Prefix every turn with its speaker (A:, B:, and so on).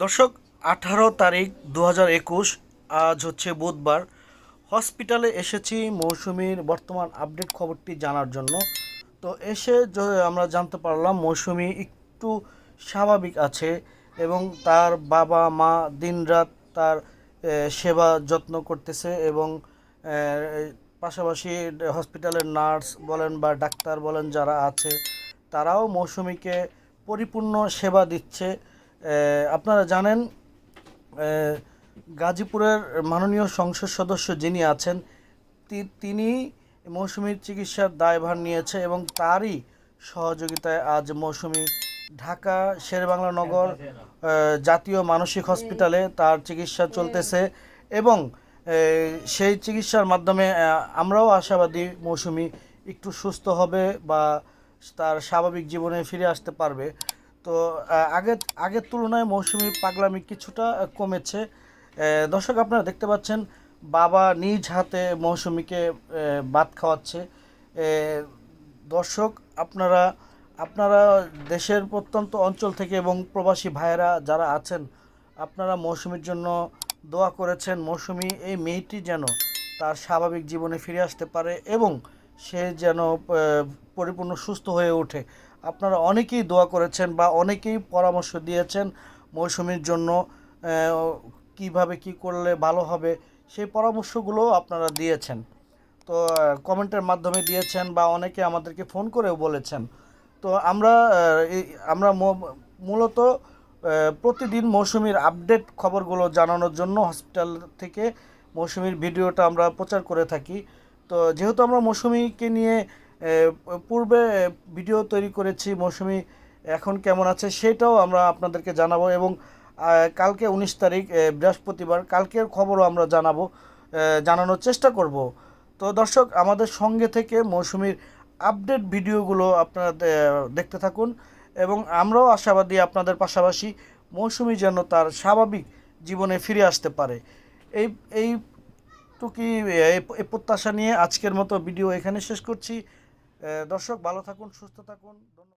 A: দর্শক, আঠারো তারিখ দু হাজার একুশ, আজ হচ্ছে বুধবার। হসপিটালে এসেছি, মৌসুমীর বর্তমান আপডেট খবরটি জানার জন্য। তো এসে আমরা জানতে পারলাম, মৌসুমী একটু স্বাভাবিক আছে এবং তার বাবা মা দিনরাত তার সেবা যত্ন করতেছে এবং পাশাপাশি হসপিটালের নার্স বলেন বা ডাক্তার বলেন যারা আছে, তারাও মৌসুমীকে পরিপূর্ণ সেবা দিচ্ছে। আপনারা জানেন গাজীপুরের মাননীয় সংসদ সদস্য যিনি আছেন তিনি মৌসুমীর চিকিৎসার দায়ভার নিয়েছে এবং তারই সহযোগিতায় আজ মৌসুমী ঢাকা, শেরবাংলা নগর জাতীয় মানসিক হসপিটালে তার চিকিৎসা চলতেছে এবং সেই চিকিৎসার মাধ্যমে আমরাও আশাবাদী মৌসুমী একটু সুস্থ হবে বা তার স্বাভাবিক জীবনে ফিরে আসতে পারবে। তো আগের আগের তুলনায় মৌসুমীর পাগলামি কিছুটা কমেছে। দর্শক আপনারা দেখতে পাচ্ছেন, বাবা নিজ হাতে মৌসুমীকে ভাত খাওয়াচ্ছে। দর্শক, আপনারা আপনারা দেশের প্রত্যন্ত অঞ্চল থেকে এবং প্রবাসী ভাইয়েরা যারা আছেন, আপনারা মৌসুমীর জন্য দোয়া করেছেন, মৌসুমী এই মেয়েটি যেন তার স্বাভাবিক জীবনে ফিরে আসতে পারে এবং সে যেন পরিপূর্ণ সুস্থ হয়ে ওঠে। আপনারা অনেকেই দোয়া করেছেন বা অনেকেই পরামর্শ দিয়েছেন মৌসুমীর জন্য কীভাবে কি করলে ভালো হবে, সেই পরামর্শগুলো আপনারা দিয়েছেন। তো কমেন্টের মাধ্যমে দিয়েছেন বা অনেকে আমাদেরকে ফোন করেও বলেছেন। তো আমরা আমরা মূলত প্রতিদিন মৌসুমীর আপডেট খবরগুলো জানানোর জন্য হসপিটাল থেকে মৌসুমীর ভিডিওটা আমরা প্রচার করে থাকি। তো যেহেতু আমরা মৌসুমীকে নিয়ে পূর্বে ভিডিও তৈরি করেছি, মৌসুমী এখন কেমন আছে সেটাও আমরা আপনাদেরকে জানাব এবং কালকে উনিশ তারিখ বৃহস্পতিবার, কালকের খবরও আমরা জানাব জানানোর চেষ্টা করব। তো দর্শক, আমাদের সঙ্গে থেকে মৌসুমীর আপডেট ভিডিওগুলো আপনারা দেখতে থাকুন এবং আমরাও আশাবাদী আপনাদের পাশাপাশি মৌসুমি যেন তার স্বাভাবিক জীবনে ফিরে আসতে পারে। এই এই টুকি এই প্রত্যাশা নিয়ে আজকের মতো ভিডিও এখানে শেষ করছি। দর্শক ভালো থাকুন সুস্থ থাকুন।